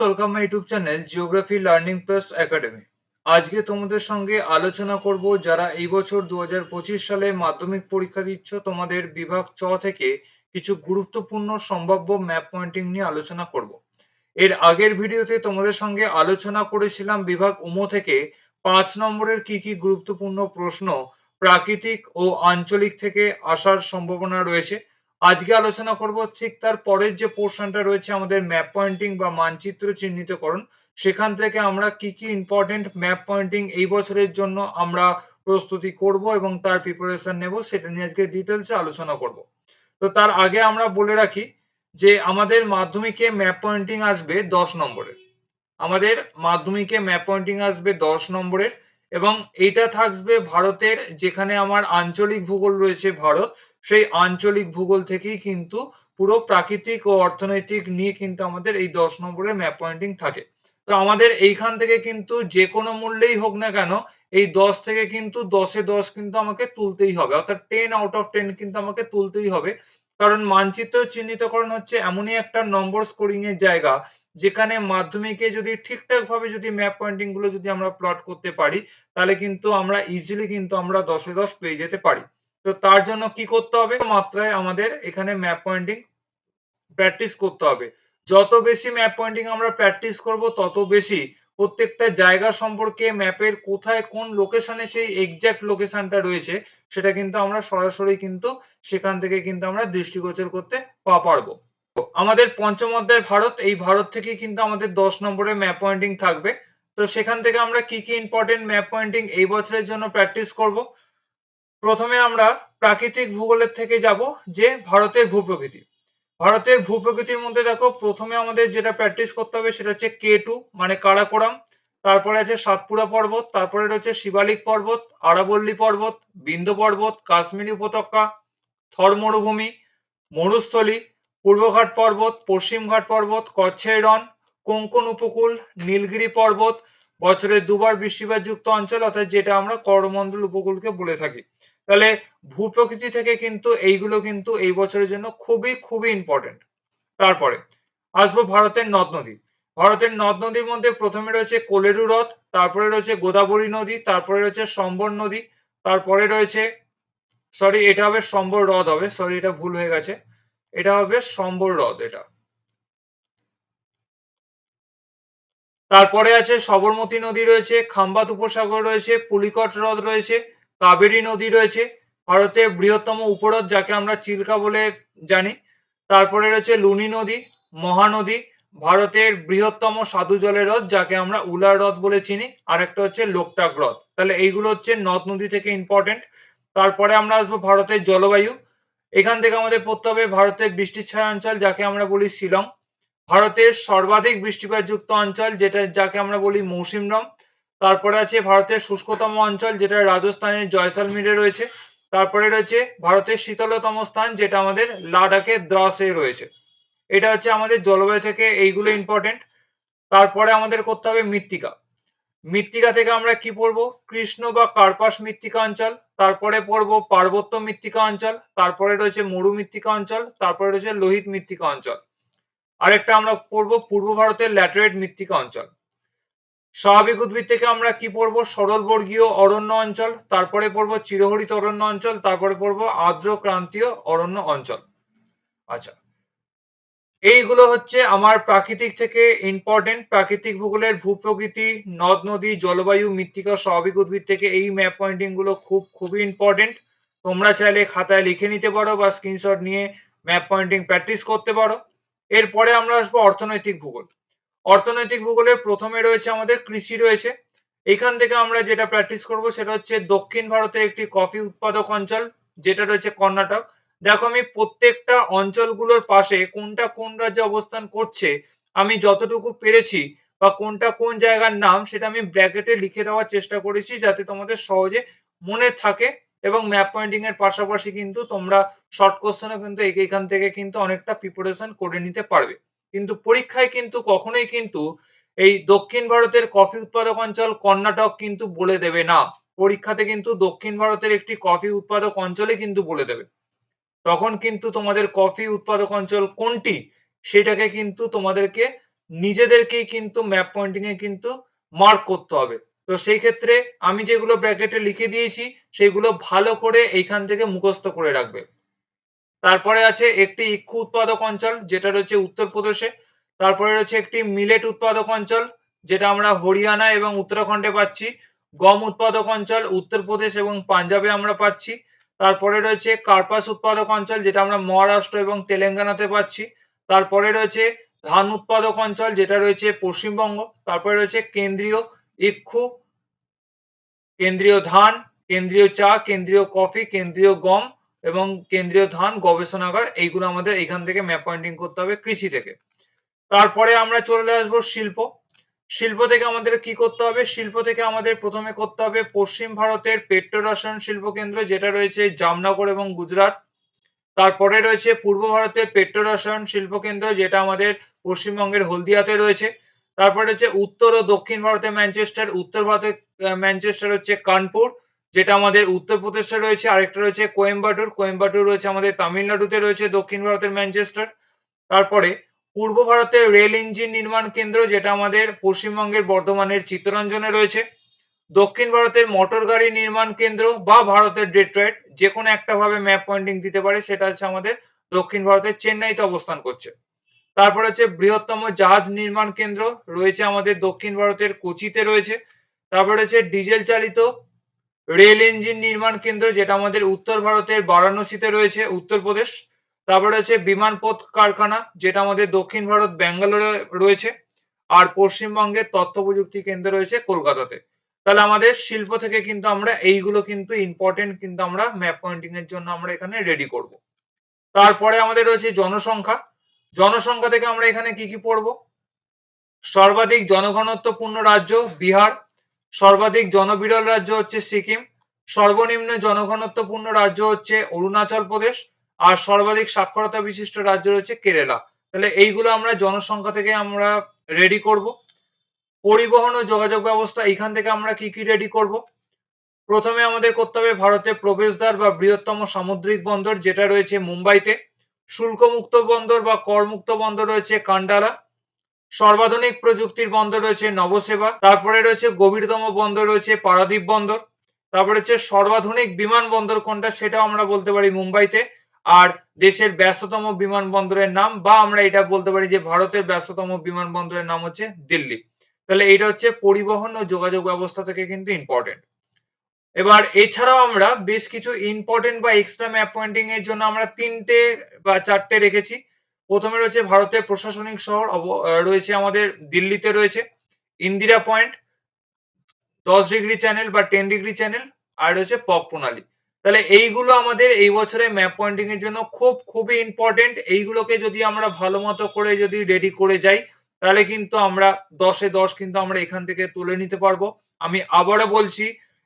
Welcome my YouTube channel geography learning plus academy আজকে তোমাদের সঙ্গে আলোচনা করব যারা এই বছর দু সালে মাধ্যমিক পরীক্ষা দিচ্ছ, তোমাদের বিভাগ চ থেকে কিছু গুরুত্বপূর্ণ সম্ভাব্য ম্যাপ পয়েন্টিং নিয়ে আলোচনা করব। এর আগের ভিডিওতে তোমাদের সঙ্গে আলোচনা করেছিলাম বিভাগ উমো থেকে পাঁচ নম্বরের কি কি গুরুত্বপূর্ণ প্রশ্ন প্রাকৃতিক ও আঞ্চলিক থেকে আসার সম্ভাবনা রয়েছে। আজকে আলোচনা করব ঠিক তার পরের যে পোর্শনটা রয়েছে আমাদের ম্যাপ পয়েন্টিং বা মানচিত্র চিহ্নিতকরণ, সেখান থেকে আমরা কি কি ইম্পর্টেন্ট ম্যাপ পয়েন্টিং এই বছরের জন্য আমরা প্রস্তুতি করব এবং তার প্রিপারেশন নেব, সেটা নিয়ে আজকে ডিটেলসে আলোচনা করব। তো তার আগে আমরা বলে রাখি যে আমাদের মাধ্যমিকে ম্যাপ পয়েন্টিং আসবে দশ নম্বরের। আমাদের মাধ্যমিকে ম্যাপ পয়েন্টিং আসবে দশ নম্বরের এবং এইটা থাকবে ভারতের যেখানে আমার আঞ্চলিক ভূগোল রয়েছে ভারত সেই আঞ্চলিক ভূগোল থেকেই কিন্তু পুরো প্রাকৃতিক ও অর্থনৈতিক নিয়ে কিন্তু আমাদের এই দশ নম্বরের ম্যাপ পয়েন্টিং থাকে। তো আমাদের এইখান থেকে কিন্তু যে কোনো মূল্যেই হোক না কেন, এই দশ থেকে কিন্তু দশে দশ কিন্তু আমাকে তুলতেই হবে। অর্থাৎ টেন আউট অফ টেন কিন্তু আমাকে তুলতেই হবে। কারণ মানচিত্র চিহ্নিতকরণ হচ্ছে এমনই একটা নম্বর স্কোরিং এর জায়গা, যেখানে মাধ্যমিকে যদি ঠিকঠাক ভাবে যদি ম্যাপ পয়েন্টিংগুলো যদি আমরা প্লট করতে পারি, তাহলে কিন্তু আমরা ইজিলি কিন্তু আমরা দশে দশ পেয়ে যেতে পারি। তো তার জন্য কি করতে হবে? মাত্রায় আমাদের এখানে ম্যাপ পয়েন্টিং প্র্যাকটিস করতে হবে। যত বেশি ম্যাপ পয়েন্টিং আমরা প্র্যাকটিস করব, তত বেশি প্রত্যেকটা জায়গা সম্পর্কে ম্যাপের কোথায় কোন লোকেশনে সেই এক্সাক্ট লোকেশনটা রয়েছে, সেটা কিন্তু আমরা সরাসরি কিন্তু সেখান থেকে কিন্তু আমরা দৃষ্টিগোচর করতে পারব। আমাদের পঞ্চম অধ্যায় ভারত, এই ভারত থেকে কিন্তু আমাদের দশ নম্বরে ম্যাপ পয়েন্টিং থাকবে। তো সেখান থেকে আমরা কি কি ইম্পর্টেন্ট ম্যাপ পয়েন্টিং এই বছরের জন্য প্র্যাকটিস করব? প্রথমে আমরা প্রাকৃতিক ভূগোলের থেকে যাব, যে ভারতের ভূপ্রকৃতি। ভারতের ভূপ্রকৃতির মধ্যে দেখো, প্রথমে আমাদের যেটা প্র্যাকটিস করতে হবে সেটা হচ্ছে কে টু মানে কারাকোরাম। তারপরে আছে সাতপুরা পর্বত, তারপরে রয়েছে শিবালিক পর্বত, আরাবল্লী পর্বত বিন্ধ্য পর্বত, কাশ্মীরি উপত্যকা, থর মরুভূমি, মরুস্থলী, পূর্বঘাট পর্বত, পশ্চিমঘাট পর্বত কচ্ছের রন কোঙ্কন উপকূল, নীলগিরি পর্বত বছরের দুবার বৃষ্টিপাত যুক্ত অঞ্চল, অর্থাৎ যেটা আমরা করমণ্ডল উপকূলকে বলে থাকি। তাহলে ভূপ্রকৃতি থেকে কিন্তু এইগুলো কিন্তু এই বছরের জন্য খুবই খুবই ইম্পর্টেন্ট তারপরে আসব ভারতের নদ নদী। ভারতের নদ নদীর মধ্যে প্রথমে রয়েছে কোলেরু হ্রদ, তারপরে রয়েছে গোদাবরী নদী, তারপরে রয়েছে সম্বর নদী, তারপরে রয়েছে সরি এটা হবে সম্বর হ্রদ হবে সরি এটা ভুল হয়ে গেছে। এটা হবে সম্বর হ্রদ এটা। তারপরে আছে সবরমতী নদী রয়েছে, খাম্বাত উপসাগর রয়েছে, পুলিকট হ্রদ রয়েছে কাবেরী নদী রয়েছে, ভারতের বৃহত্তম উপহ্রদ যাকে আমরা চিল্কা বলে জানি। তারপরে রয়েছে লুনি নদী মহানদী ভারতের বৃহত্তম সাধু জলের হ্রদ যাকে আমরা উলার হ্রদ বলে চিনি আর একটা হচ্ছে লোকটাক হ্রদ। তাহলে এইগুলো হচ্ছে নদ নদী থেকে ইম্পর্টেন্ট তারপরে আমরা আসব ভারতের জলবায়ু। এখান থেকে আমাদের পড়তে হবে ভারতের বৃষ্টি ছায়া অঞ্চল যাকে আমরা বলি শিলং। ভারতের সর্বাধিক বৃষ্টিপাত যুক্ত অঞ্চল যেটা, যাকে আমরা বলি মৌসিমরম তারপরে আছে ভারতের শুষ্কতম অঞ্চল, যেটা রাজস্থানের জয়সালমীরে রয়েছে। তারপরে রয়েছে ভারতের শীতলতম স্থান, যেটা আমাদের লাদাখের দ্রাসে রয়েছে। এটা হচ্ছে আমাদের জলবায়ু থেকে এইগুলো ইম্পর্টেন্ট তারপরে আমাদের করতে হবে মৃত্তিকা। মৃত্তিকা থেকে আমরা কি পড়ব? কৃষ্ণ বা কার্পাস মৃত্তিকা অঞ্চল, তারপরে পড়ব পার্বত্য মৃত্তিকা অঞ্চল, তারপরে রয়েছে মরু মৃত্তিকা অঞ্চল, তারপরে রয়েছে লোহিত মৃত্তিকা অঞ্চল। আরেকটা আমরা পড়ব পূর্ব ভারতের ল্যাটেরাইট মৃত্তিকা অঞ্চল। স্বাভাবিক উদ্ভিদ থেকে আমরা কি পড়ব? সরলবর্গীয় অরণ্য অঞ্চল, তারপরে পড়ব চিরহরিত অরণ্য অঞ্চল, তারপরে পড়ব আর্দ্র ক্রান্তীয় অরণ্য অঞ্চল। আচ্ছা এইগুলো হচ্ছে আমার প্রাকৃতিক থেকে ইম্পর্টেন্ট প্রাকৃতিক ভূগোলের ভূপ্রকৃতি, নদ, নদী, জলবায়ু, মৃত্তিকা, স্বাভাবিক উদ্ভিদ থেকে এই ম্যাপ পয়েন্টিংগুলো খুব, খুবই ইম্পর্টেন্ট তোমরা চাইলে খাতায় লিখে নিতে পারো বা স্ক্রিনশট নিয়ে ম্যাপ পয়েন্টিং প্র্যাকটিস করতে পারো। এরপরে আমরা আসব অর্থনৈতিক ভূগোল। অর্থনৈতিক ভূগোলের প্রথমে রয়েছে আমাদের কৃষি রয়েছে। এখান থেকে আমরা যেটা প্র্যাকটিস করব সেটা হচ্ছে দক্ষিণ ভারতের একটি কফি উৎপাদক অঞ্চল, যেটা রয়েছে কর্ণাটক। দেখো আমি প্রত্যেকটা অঞ্চলগুলোর পাশে কোনটা কোন রাজ্যে অবস্থান করছে, আমি যতটুকু পেরেছি বা কোনটা কোন জায়গার নাম সেটা আমি ব্র্যাকেটে লিখে দেওয়ার চেষ্টা করেছি যাতে তোমাদের সহজে মনে থাকে এবং ম্যাপ পয়েন্টিং এর পাশাপাশি কিন্তু তোমরা শর্ট কোশ্চেনও কিন্তু এখান থেকে কিন্তু অনেকটা প্রিপারেশন করে নিতে পারবে। কিন্তু পরীক্ষায় কিন্তু কখনোই কিন্তু এই দক্ষিণ ভারতের কফি উৎপাদক অঞ্চল কর্ণাটক কিন্তু বলে দেবে না। পরীক্ষাতে কিন্তু দক্ষিণ ভারতের একটি কফি উৎপাদক অঞ্চলে কিন্তু বলে দেবে। তখন কিন্তু তোমাদের কফি উৎপাদক অঞ্চল কোনটি? সেটাকে কিন্তু তোমাদেরকে নিজেদেরকেই কিন্তু ম্যাপ পয়েন্টিং এ কিন্তু মার্ক করতে হবে। তো সেই ক্ষেত্রে আমি যেগুলো ব্র্যাকেটে লিখে দিয়েছি, সেগুলো ভালো করে এইখান থেকে মুখস্থ করে রাখবে। তারপরে আছে একটি ইক্ষু উৎপাদক অঞ্চল, যেটা রয়েছে উত্তরপ্রদেশে। তারপরে রয়েছে একটি মিলেট উৎপাদক অঞ্চল, যেটা আমরা হরিয়ানা এবং উত্তরাখণ্ডে পাচ্ছি। গম উৎপাদক অঞ্চল, উত্তরপ্রদেশ এবং পাঞ্জাবে আমরা পাচ্ছি। তারপরে রয়েছে কার্পাস উৎপাদক অঞ্চল, যেটা আমরা মহারাষ্ট্র এবং তেলেঙ্গানাতে পাচ্ছি। তারপরে রয়েছে ধান উৎপাদক অঞ্চল, যেটা রয়েছে পশ্চিমবঙ্গ। তারপরে রয়েছে কেন্দ্রীয় ইক্ষু, কেন্দ্রীয় ধান, কেন্দ্রীয় চা, কেন্দ্রীয় কফি, কেন্দ্রীয় গম এবং কেন্দ্রীয় ধান গবেষণাগার, এইগুলো আমাদের এখান থেকে ম্যাপ পয়েন্টিং করতে হবে কৃষি থেকে। তারপরে আমরা চলে আসব শিল্প। শিল্প থেকে আমাদের কি করতে হবে? শিল্প থেকে আমাদের প্রথমে করতে হবে পশ্চিম ভারতের পেট্রো রসায়ন শিল্প কেন্দ্র, যেটা রয়েছে জামনগর এবং গুজরাট। তারপরে রয়েছে পূর্ব ভারতের পেট্রো রসায়ন শিল্প কেন্দ্র, যেটা আমাদের পশ্চিমবঙ্গের হলদিয়াতে রয়েছে। তারপরে রয়েছে উত্তর ও দক্ষিণ ভারতের ম্যানচেস্টার, উত্তর ভারতের ম্যানচেস্টার হচ্ছে কানপুর। যেটা আমাদের উত্তরপ্রদেশে রয়েছে, আরেকটা রয়েছে কোয়েম্বাটুর। কোয়েম্বাটুর রয়েছে আমাদের তামিলনাড়ুতে রয়েছে, দক্ষিণ ভারতের ম্যানচেস্টার। তারপরে পূর্ব ভারতের রেল ইঞ্জিন নির্মাণ কেন্দ্র, যেটা আমাদের পশ্চিমবঙ্গের বর্ধমানের চিত্তরঞ্জনে রয়েছে। দক্ষিণ ভারতের মোটর গাড়ি নির্মাণ কেন্দ্র বা ভারতের ডেট্রয়েট যে কোনো একটা ভাবে ম্যাপ পয়েন্টিং দিতে পারে, সেটা হচ্ছে আমাদের দক্ষিণ ভারতের চেন্নাইতে অবস্থান করছে। তারপর হচ্ছে বৃহত্তম জাহাজ নির্মাণ কেন্দ্র, রয়েছে আমাদের দক্ষিণ ভারতের কোচিতে রয়েছে। তারপর হচ্ছে ডিজেল চালিত রেল ইঞ্জিন নির্মাণ কেন্দ্র, যেটা আমাদের উত্তর ভারতের বারাণসীতে রয়েছে, উত্তরপ্রদেশ। তারপরে রয়েছে বিমানপথ কারখানা, যেটা আমাদের দক্ষিণ ভারত, ব্যাঙ্গালোরে রয়েছে। আর পশ্চিমবঙ্গের তথ্য প্রযুক্তি কেন্দ্র রয়েছে কলকাতাতে। তাহলে আমাদের শিল্প থেকে কিন্তু আমরা, এইগুলো কিন্তু ইম্পর্টেন্ট কিন্তু আমরা ম্যাপ পয়েন্টিং এর জন্য আমরা এখানে রেডি করব। তারপরে আমাদের রয়েছে জনসংখ্যা। জনসংখ্যা থেকে আমরা এখানে কি কি পড়ব? সর্বাধিক জনঘনত্বপূর্ণ রাজ্য বিহার সর্বাধিক জনবিরল রাজ্য হচ্ছে সিকিম, সর্বনিম্ন জনঘনত্বপূর্ণ রাজ্য হচ্ছে অরুণাচল প্রদেশ, আর সর্বাধিক সাক্ষরতা বিশিষ্ট রাজ্য রয়েছে কেরালা। তাহলে এইগুলো আমরা জনসংখ্যা থেকে আমরা রেডি করব। পরিবহন ও যোগাযোগ ব্যবস্থা এখান থেকে আমরা কি কি রেডি করব? প্রথমে আমাদের করতে হবে ভারতের প্রবেশদ্বার বা বৃহত্তম সামুদ্রিক বন্দর, যেটা রয়েছে মুম্বাইতে। শুল্কমুক্ত বন্দর বা করমুক্ত বন্দর রয়েছে কান্ডালা। সর্বাধুনিক প্রযুক্তির বন্দর রয়েছে নবসেবা, তারপরে রয়েছে গভীরতম বন্দর রয়েছে পারাদ্বীপ বন্দর, তারপরে হচ্ছে সর্বাধুনিক বিমানবন্দর কোনটা সেটাও আমরা বলতে পারি মুম্বাইতে। আর দেশের ব্যস্ততম বিমানবন্দরের নাম বা আমরা এটা বলতে পারি যে ভারতের ব্যস্ততম বিমানবন্দরের নাম হচ্ছে দিল্লি। তাহলে এটা হচ্ছে পরিবহন ও যোগাযোগ ব্যবস্থা থেকে কিন্তু ইম্পর্টেন্ট এবার এছাড়াও আমরা বেশ কিছু ইম্পর্টেন্ট বা এক্সট্রা ম্যাপ পয়েন্টিং এর জন্য আমরা তিনটে বা চারটে রেখেছি। প্রথমে রয়েছে ভারতের প্রশাসনিক শহর রয়েছে আমাদের দিল্লিতে রয়েছে ইন্দিরা পয়েন্ট, দশ ডিগ্রি চ্যানেল বা টেন ডিগ্রি চ্যানেল, আর রয়েছে পক প্রণালী। তাহলে এইগুলো আমাদের এই বছরে ম্যাপ পয়েন্টিং এর জন্য খুব, খুবই ইম্পর্টেন্ট এইগুলোকে যদি আমরা ভালো মতো করে যদি রেডি করে যাই, তাহলে কিন্তু আমরা দশে দশ কিন্তু আমরা এখান থেকে তুলে নিতে পারব। আমি আবারও বলছি,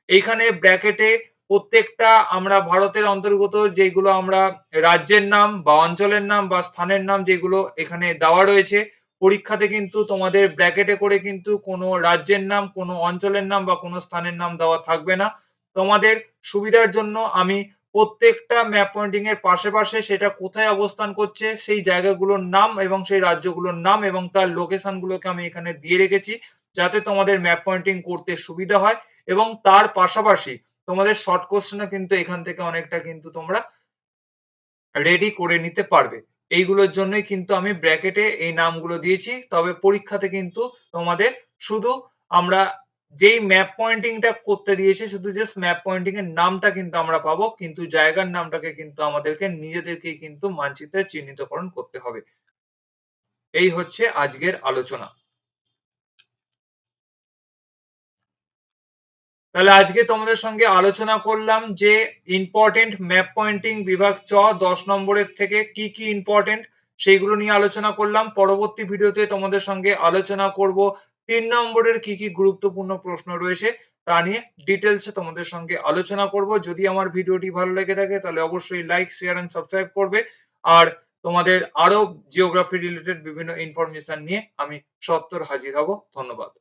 এইখানে ব্র্যাকেটে প্রত্যেকটা আমরা ভারতের অন্তর্গত যেগুলো আমরা রাজ্যের নাম বা অঞ্চলের নাম বা স্থানের নাম যেগুলো এখানে দেওয়া রয়েছে, পরীক্ষাতে কিন্তু তোমাদের ব্র্যাকেটে করে কিন্তু কোনো রাজ্যের নাম, কোনো অঞ্চলের নাম বা কোনো স্থানের নাম দেওয়া থাকবে না। তোমাদের সুবিধার জন্য আমি প্রত্যেকটা ম্যাপ পয়েন্টিং এর পাশে পাশে সেটা কোথায় অবস্থান করছে, সেই জায়গাগুলোর নাম এবং সেই রাজ্যগুলোর নাম এবং তার লোকেশন গুলোকে আমি এখানে দিয়ে রেখেছি, যাতে তোমাদের ম্যাপ পয়েন্টিং করতে সুবিধা হয় এবং তার পাশাপাশি তোমাদের শর্ট কোশ্চেনও কিন্তু এখান থেকে অনেকটা কিন্তু তোমরা রেডি করে নিতে পারবে। এইগুলোর জন্যই কিন্তু আমি ব্র্যাকেটে এই নামগুলো দিয়েছি। তবে পরীক্ষাতে কিন্তু তোমাদের শুধু আমরা যেই ম্যাপ পয়েন্টিংটা করতে দিয়েছে, শুধু জাস্ট ম্যাপ পয়েন্টিং এর নামটা কিন্তু আমরা পাবো, কিন্তু জায়গার নামটাকে কিন্তু আমাদেরকে নিজেদেরকেই কিন্তু মানচিত্রে চিহ্নিতকরণ করতে হবে। এই হচ্ছে আজকের আলোচনা। তাহলে আজকে তোমাদের সঙ্গে আলোচনা করলাম যে ইম্পর্টেন্ট ম্যাপ পয়েন্টিং বিভাগ চ, দশ নম্বরের থেকে কি কি ইম্পর্টেন্ট সেইগুলো নিয়ে আলোচনা করলাম। পরবর্তী ভিডিওতে তোমাদের সঙ্গে আলোচনা করব তিন নম্বরের কি কি গুরুত্বপূর্ণ প্রশ্ন রয়েছে তা নিয়ে ডিটেলসে তোমাদের সঙ্গে আলোচনা করব। যদি আমার ভিডিওটি ভালো লেগে থাকে তাহলে অবশ্যই লাইক শেয়ার এন্ড সাবস্ক্রাইব করবে। আর তোমাদের আরও জিওগ্রাফি রিলেটেড বিভিন্ন ইনফরমেশন নিয়ে আমি সত্তর হাজির হব। ধন্যবাদ।